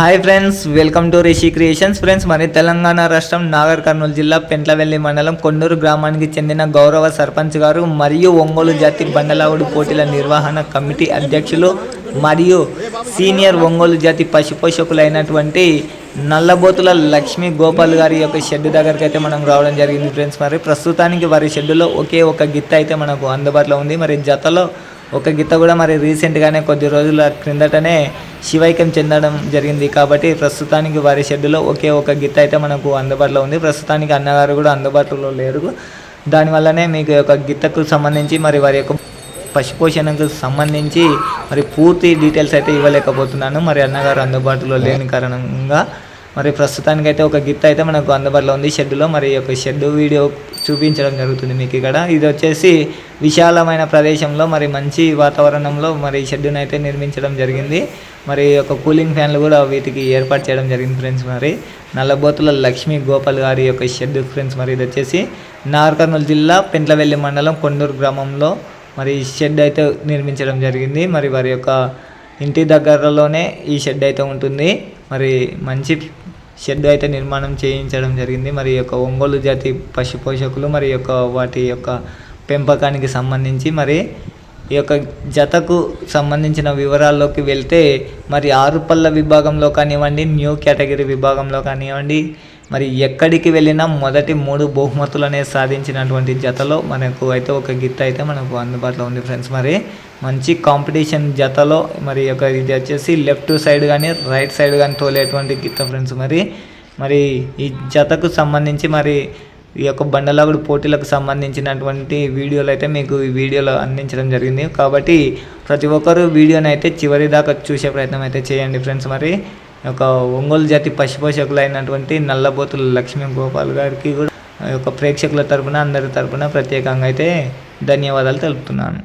Hi friends welcome to Rishi Creations. Friends మరి తెలంగాణ రాష్ట్రం నాగర్ కర్నూలు జిల్లా పెంట్లవెల్లి మండలం కొండూరు గ్రామానికి చెందిన గౌరవ సర్పంచ్ గారు మరియు ఒంగోలు జాతి బండలావుడు పోటీల నిర్వహణ కమిటీ అధ్యక్షులు మరియు సీనియర్ ఒంగోలు జాతి పశుపోషకులైనటువంటి నల్లబోతుల లక్ష్మీ గోపాల్ గారి యొక్క షెడ్ దగ్గరికి అయితే మనం రావడం జరిగింది ఫ్రెండ్స్. మరి ప్రస్తుతానికి వారి షెడ్డులో ఒకే ఒక గిత్త అయితే మనకు అందుబాటులో ఉంది. మరి జతలో ఒక గిత్త కూడా మరి రీసెంట్గానే కొద్ది రోజుల క్రిందటనే శివైక్యం చెందడం జరిగింది కాబట్టి ప్రస్తుతానికి వారి షెడ్డులో ఒకే ఒక గిత్త అయితే మనకు అందుబాటులో ఉంది. ప్రస్తుతానికి అన్నగారు కూడా అందుబాటులో లేరు. దానివల్లనే మీకు యొక్క గిత్తకు సంబంధించి మరి వారి యొక్క పశుపోషణకు సంబంధించి మరి పూర్తి డీటెయిల్స్ అయితే ఇవ్వలేకపోతున్నాను. మరి అన్నగారు అందుబాటులో లేని కారణంగా మరి ప్రస్తుతానికైతే ఒక గిత్త అయితే మనకు అందుబాటులో ఉంది. షెడ్డులో మరి యొక్క షెడ్ వీడియో చూపించడం జరుగుతుంది మీకు ఇక్కడ. ఇది వచ్చేసి విశాలమైన ప్రదేశంలో మరి మంచి వాతావరణంలో మరి ఈ షెడ్డును అయితే నిర్మించడం జరిగింది. మరి ఈ యొక్క కూలింగ్ ఫ్యాన్లు కూడా వీటికి ఏర్పాటు చేయడం జరిగింది ఫ్రెండ్స్ మరి. నల్లబోతుల లక్ష్మీ గోపాల్ గారి యొక్క షెడ్ ఫ్రెండ్స్ మరి ఇది వచ్చేసి నార్కర్నూలు జిల్లా పెంట్లవెల్లి మండలం కొండూరు గ్రామంలో మరి ఈ షెడ్ అయితే నిర్మించడం జరిగింది. మరి వారి యొక్క ఇంటి దగ్గరలోనే ఈ షెడ్ అయితే ఉంటుంది. మరి మంచి షెడ్ అయితే నిర్మాణం చేయించడం జరిగింది. మరి యొక్క ఒంగోలు జాతి పశు పోషకులు మరి యొక్క వాటి యొక్క పెంపకానికి సంబంధించి మరి ఈ యొక్క జతకు సంబంధించిన వివరాల్లోకి వెళ్తే మరి ఆరు పళ్ళ విభాగంలో కానివ్వండి న్యూ కేటగిరీ విభాగంలో కానివ్వండి మరి ఎక్కడికి వెళ్ళినా మొదటి మూడు బహుమతులనే సాధించినటువంటి జతలో మనకు అయితే ఒక గిత్త అయితే మనకు అందుబాటులో ఉంది ఫ్రెండ్స్. మరి మంచి కాంపిటీషన్ జతలో మరి ఒక ఇది వచ్చేసి లెఫ్ట్ సైడ్ కానీ రైట్ సైడ్ కానీ తోలేటువంటి గిత్త ఫ్రెండ్స్ మరి. మరి ఈ జతకు సంబంధించి మరి ఈ యొక్క బండలాగుడు పోటీలకు సంబంధించినటువంటి వీడియోలు అయితే మీకు ఈ వీడియోలో అందించడం జరిగింది. కాబట్టి ప్రతి ఒక్కరు వీడియోని అయితే చివరి దాకా చూసే ప్రయత్నం అయితే చేయండి ఫ్రెండ్స్ మరి. యొక్క ఒంగోలు జాతి పశుపోషకులు అయినటువంటి నల్లబోతుల లక్ష్మీ గోపాల్ గారికి కూడా యొక్క ప్రేక్షకుల తరపున అందరి తరపున ప్రత్యేకంగా అయితే ధన్యవాదాలు తెలుపుతున్నాను.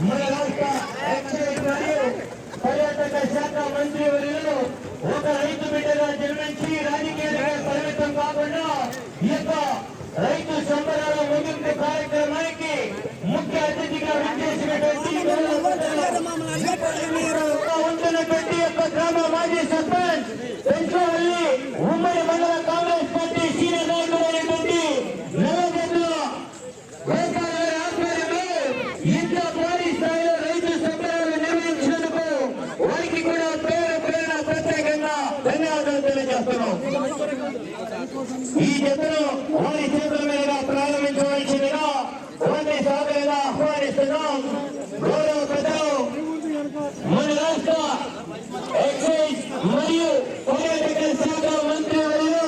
మన రాష్ట్ర ఎక్సైజ్ మరియు పర్యాటక శాఖ మంత్రి వర్యులు ఒక రైతు బిడ్డగా జన్మించి రాజకీయాలుగా పరిమితం కాకుండా ఈ యొక్క రైతు సంబరాల ముగింపు కార్యక్రమానికి ముఖ్య అతిథిగా విచ్చేసినటువంటి ఉంటున్నటువంటి యొక్క గ్రామ మాజీ సర్పంచ్ పెంచవల్లి ఉమ్మడి మండల కాంగ్రెస్ పార్టీ సీనియర్ నాయకుడు అయినటువంటి నల్లగొండ ఆధ్వర్యంలో ఇంత భారీ స్థాయిలో రైతు సంబరాలు నిర్వహించినందుకు వారికి కూడా పేరు పేరున ప్రత్యేకంగా ధన్యవాదాలు తెలియజేస్తున్నాం. ఈ జతను వారి చేతుల మీదుగా ప్రారంభించవలసిందిగా వారిని సాదరంగా ఆహ్వానిస్తున్నాం. గౌరవ పెద్దలు మన రాష్ట్ర ఎక్సైజ్ మరియు పర్యాటక శాఖ మంత్రి వర్యులు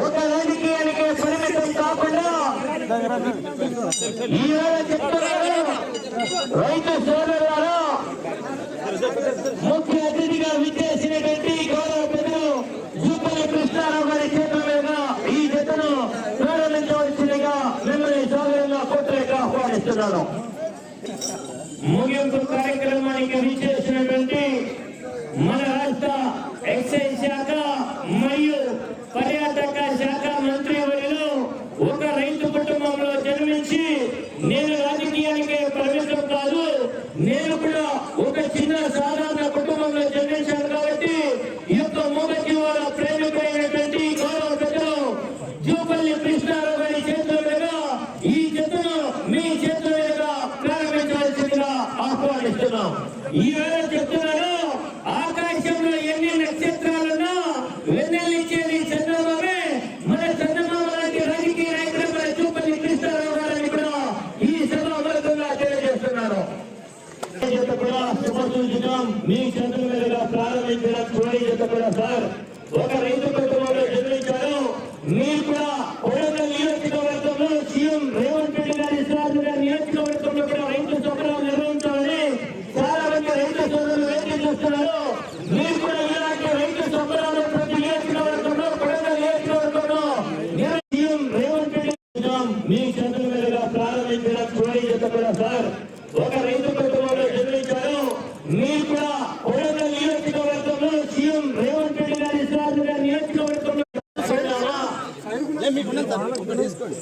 ఒక రాజకీయానికి పరిమితం కాకుండా ఈ రైతు సోదరులారా ముఖ్య అతిథిగా విచ్చేసినటువంటి గౌరవ పెద్దలు జూపల్లి కృష్ణారావు గారి చేతుల మీద ఈ జతను ప్రారంభించవలసిందిగా మిమ్మల్ని సోదరుగా కోట్లేక ఆహ్వానిస్తున్నాను ముగింపు కార్యక్రమానికి విచ్చేసినటువంటి మన రాష్ట్ర ఎక్సైజ్ శాఖ మరియు పర్యాటక శాఖ మంత్రి వర్యులు ఒక రైతు కుటుంబంలో జన్మించి నేను రాజకీయానికి పరిమితం కాదు నేను కూడా ఒక చిన్న సాధారణ కుటుంబంలో జన్మించాను కాబట్టి ఈ యొక్క మూగ జీవాల ప్రేమికులైనటువంటి గౌరవ పెద్దలు జూపల్లి కృష్ణారావు గారి చేతుల మీద ఈ జతను మీ చేతుల మీద ప్రారంభించవలసిందిగా ఆహ్వానిస్తున్నాం ఈ వేళ చెప్తున్నాను ఆకాశంలో ఎన్ని నక్షత్రాలున్నా వెన్నెల్లిచ్చేది చంద్రబాబే మన చంద్రబాబు లాంటి రాజకీయ నాయకుడు మన జూపల్లి కృష్ణారావు గారిని కూడా ఈ సభాముఖంగా తెలియజేస్తున్నాను జత కూడా శుభసూచకం మీ చేతుల మీదుగా ప్రారంభించిన చివరి చెప్పకుండా సార్. ఒక రైతు కుటుంబంలో జన్మించారు మీరు కూడా కొడంగల్ నియోజకవర్గంలో సీఎం రేవంత్ రెడ్డి గారి సాధుగా నియోజకవర్గంలో కూడా రైతు సభలు నిర్వహించాలని చాలా మంది రైతు సోదరులు వేచి చూస్తున్నారు?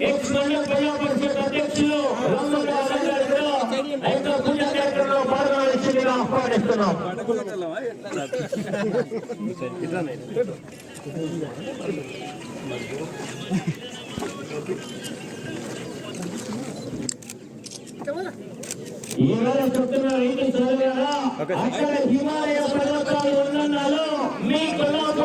ఎక్స్ మండల జిల్లా పరిషత్ అధ్యక్షులు ఆహ్వానిస్తున్నాం ఈరోజు చెప్తున్న రైతు సోదరులారా అక్కడ హిమాలయ పర్వతాలు ఉండనాలు మీ కొలాపు